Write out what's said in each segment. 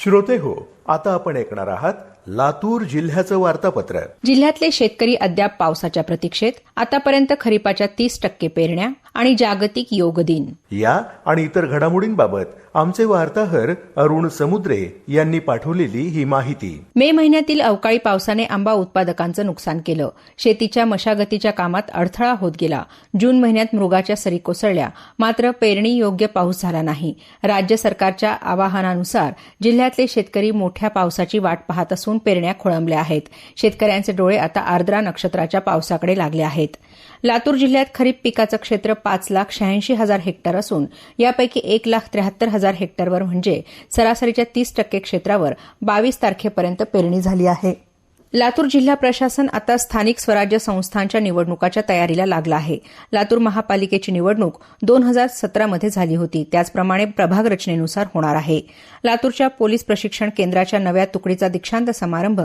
श्रोते हो आता आपण ऐकणार आहात लातूर जिल्ह्याचं वार्तापत्र. जिल्ह्यातले शेतकरी अद्याप पावसाच्या प्रतीक्षेत आतापर्यंत खरीपाच्या तीस टक्के पेरण्या आणि जागतिक योग दिन. या आणि इतर घडामोडींबाबत आमचे वार्ताहर अरुण समुद्रे यांनी पाठवलेली ही माहिती. मे महिन्यातील अवकाळी पावसाने आंबा उत्पादकांचं नुकसान केलं. शेतीच्या मशागतीच्या कामात अडथळा होत गेला. जून महिन्यात मृगाच्या सरी कोसळल्या. मात्र पेरणी योग्य पाऊस झाला नाही. राज्य सरकारच्या आवाहनानुसार जिल्ह्यातले शेतकरी मोठ्या पावसाची वाट पाहत असून पेरण्या खोळंबल्या आहेत. शेतकऱ्यांचे डोळे आता आर्द्रा नक्षत्राच्या पावसाकडे लागले आहेत. लातूर जिल्ह्यात खरीप पिकाचं क्षेत्र पाच लाख शहाऐंशी हजार हेक्टर असून यापैकी एक लाख त्र्याहत्तर हजार हेक्टरवर म्हणजे सरासरीच्या तीस टक्के क्षेत्रावर बावीस तारखेपर्यंत पेरणी झाली आहे. लातूर जिल्हा प्रशासन आता स्थानिक स्वराज्य संस्थांच्या निवडणुकाच्या तयारीला लागलं आहे. लातूर महापालिकेची निवडणूक दोन हजार सतरामध्ये झाली होती. त्याचप्रमाणे प्रभाग रचनेनुसार होणार आहे. लातूरच्या पोलीस प्रशिक्षण केंद्राच्या नव्या तुकडीचा दीक्षांत समारंभ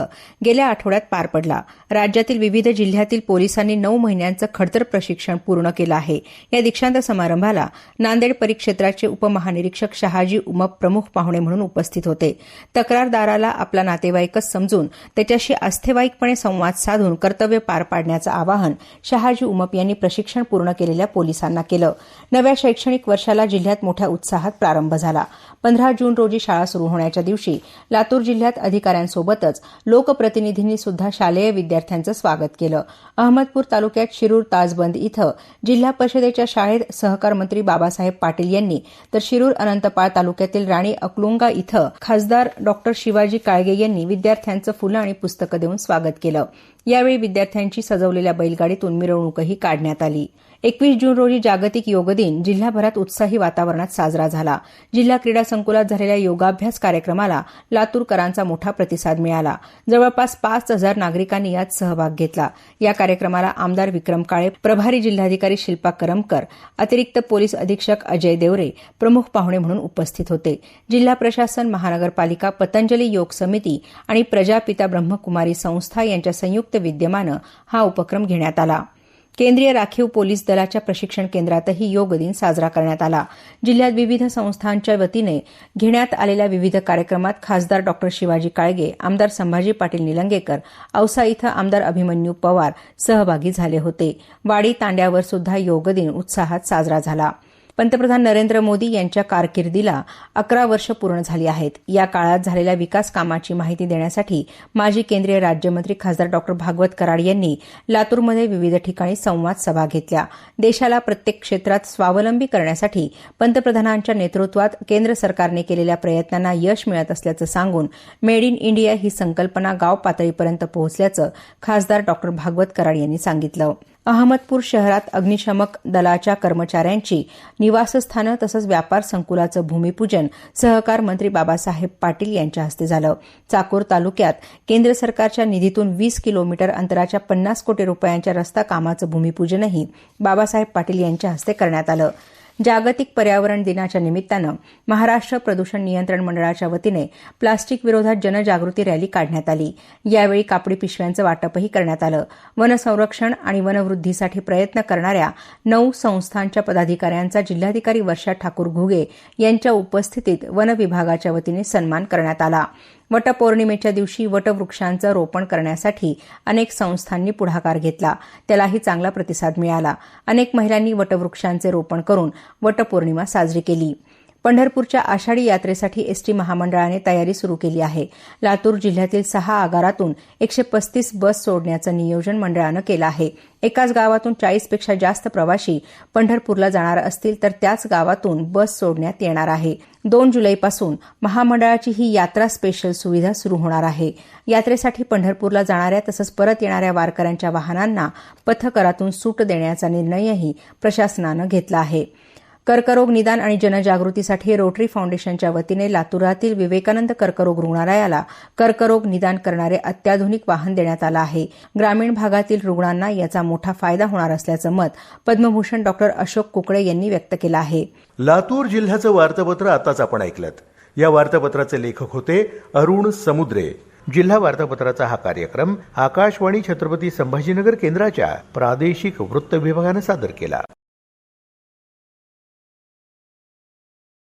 गेल्या आठवड्यात पार पडला. राज्यातील विविध जिल्ह्यातील पोलिसांनी नऊ महिन्यांचं खडतर प्रशिक्षण पूर्ण केलं आहे. या दीक्षांत समारंभाला नांदेड परिक्षेत्राचे उपमहानिरीक्षक शहाजी उमप प्रमुख पाहुणे म्हणून उपस्थित होते. तक्रारदाराला आपला नातेवाईकच समजून त्याच्याशी आस्थेवाईकपणे संवाद साधून कर्तव्य पार पाडण्याचं आवाहन शहाजी उमप यांनी प्रशिक्षण पूर्ण केलेल्या पोलिसांना केलं. नव्या शैक्षणिक वर्षाला जिल्ह्यात मोठ्या उत्साहात प्रारंभ झाला. पंधरा जून रोजी शाळा सुरू होण्याच्या दिवशी लातूर जिल्ह्यात अधिकाऱ्यांसोबतच लोकप्रतिनिधींनी सुद्धा शालेय विद्यार्थ्यांचं स्वागत केलं. अहमदपूर तालुक्यात शिरूर ताजबंद इथं जिल्हा परिषदेच्या शाळेत सहकार मंत्री बाबासाहेब पाटील यांनी तर शिरूर अनंतपाळ तालुक्यातील राणी अकलुंगा इथं खासदार डॉक्टर शिवाजी काळगे यांनी विद्यार्थ्यांचं फुलं आणि पुस्तकं देऊन स्वागत केलं यावेळी विद्यार्थ्यांची सजवलेल्या बैलगाडीतून मिरवणूकही काढण्यात आली. एकवीस जून रोजी जागतिक योग दिन जिल्हाभरात उत्साही वातावरणात साजरा झाला. जिल्हा क्रीडा संकुलात झालेल्या योगाभ्यास कार्यक्रमाला लातूरकरांचा मोठा प्रतिसाद मिळाला. जवळपास पाच हजार नागरिकांनी यात सहभाग घेतला. या कार्यक्रमाला आमदार विक्रम काळे प्रभारी जिल्हाधिकारी शिल्पा करमकर अतिरिक्त पोलीस अधीक्षक अजय देवरे प्रमुख पाहुणे म्हणून उपस्थित होते. जिल्हा प्रशासन महानगरपालिका पतंजली योग समिती आणि प्रजापिता ब्रह्मकुमारी संस्था यांच्या संयुक्त विद्यमानं हा उपक्रम घेण्यात आला. केंद्रीय राखीव पोलीस दलाच्या प्रशिक्षण केंद्रातही योग दिन साजरा करण्यात आला. जिल्ह्यात विविध संस्थांच्या वतीने घेण्यात आलेल्या विविध कार्यक्रमात खासदार डॉक्टर शिवाजी काळगे आमदार संभाजी पाटील निलंगेकर औसा इथं आमदार अभिमन्यू पवार सहभागी झाले होते. वाडी तांड्यावर सुद्धा योग दिन उत्साहात साजरा झाला. पंतप्रधान नरेंद्र मोदी यांच्या कारकिर्दीला अकरा वर्ष पूर्ण झाली आहेत. या काळात झालेल्या विकास कामाची माहिती देण्यासाठी माजी केंद्रीय राज्यमंत्री खासदार डॉक्टर भागवत कराड यांनी लातूरमध्ये विविध ठिकाणी संवाद सभा घेतल्या. देशाला प्रत्येक क्षेत्रात स्वावलंबी करण्यासाठी पंतप्रधानांच्या नेतृत्वात केंद्र सरकारने केलेल्या प्रयत्नांना यश मिळत असल्याचं सांगून मेड इन इंडिया ही संकल्पना गाव पातळीपर्यंत पोहोचल्याचं खासदार डॉक्टर भागवत कराड यांनी सांगितलं. अहमदपूर शहरात अग्निशमक दलाच्या कर्मचाऱ्यांची निवासस्थानं तसंच व्यापार संकुलाचं भूमिपूजन सहकार मंत्री बाबासाहेब पाटील यांच्या हस्ते झालं. चाकूर तालुक्यात केंद्र सरकारच्या निधीतून वीस किलोमीटर अंतराच्या पन्नास कोटी रुपयांच्या रस्ता कामाचं भूमिपूजनही बाबासाहेब पाटील यांच्या हस्ते करण्यात आलं. जागतिक पर्यावरण दिनाच्या निमित्तानं महाराष्ट्र प्रदूषण नियंत्रण मंडळाच्या वतीने प्लास्टिक विरोधात जनजागृती रॅली काढण्यात आली. यावेळी कापडी पिशव्यांचं वाटपही करण्यात आलं. वनसंरक्षण आणि वनवृद्धीसाठी प्रयत्न करणाऱ्या नऊ संस्थांच्या पदाधिकाऱ्यांचा जिल्हाधिकारी वर्षा ठाकूर घुगे यांच्या उपस्थितीत वन विभागाच्या वतीने सन्मान करण्यात आला. वटपौर्णिमेच्या दिवशी वटवृक्षांचं रोपण करण्यासाठी अनेक संस्थांनी पुढाकार घेतला. त्यालाही चांगला प्रतिसाद मिळाला. अनेक महिलांनी वटवृक्षांचे रोपण करून वटपौर्णिमा साजरी केली. पंढरपूरच्या आषाढी यात्रेसाठी एसटी महामंडळाने तयारी सुरू केली आहे. लातूर जिल्ह्यातील सहा आगारातून एकशे पस्तीस बस सोडण्याचं नियोजन मंडळानं केलं आहे. एकाच गावातून चाळीसपेक्षा जास्त प्रवाशी पंढरपूरला जाणार असतील तर त्याच गावातून बस सोडण्यात येणार आहे. दोन जुलैपासून महामंडळाची ही यात्रा स्पेशल सुविधा सुरू होणार आहे. यात्रेसाठी पंढरपूरला जाणाऱ्या तसंच परत येणाऱ्या वारकऱ्यांच्या वाहनांना पथकरातून सूट देण्याचा निर्णयही प्रशासनानं घेतला आहे. कर्करोग निदान आणि जनजागृतीसाठी रोटरी फाउंडेशनच्या वतीने लातूरातील विवेकानंद कर्करोग रुग्णालयाला कर्करोग निदान करणारे अत्याधुनिक वाहन देण्यात आलं आहे. ग्रामीण भागातील रुग्णांना याचा मोठा फायदा होणार असल्याचं मत पद्मभूषण डॉक्टर अशोक कुकडे यांनी व्यक्त केलं आहे. लातूर जिल्ह्याचं वार्तापत्र आताच आपण ऐकलं या वार्तापत्राचे लेखक होते अरुण समुद्रे. जिल्हा वार्तापत्राचा हा कार्यक्रम आकाशवाणी छत्रपती संभाजीनगर केंद्राच्या प्रादेशिक वृत्त विभागानं सादर केला.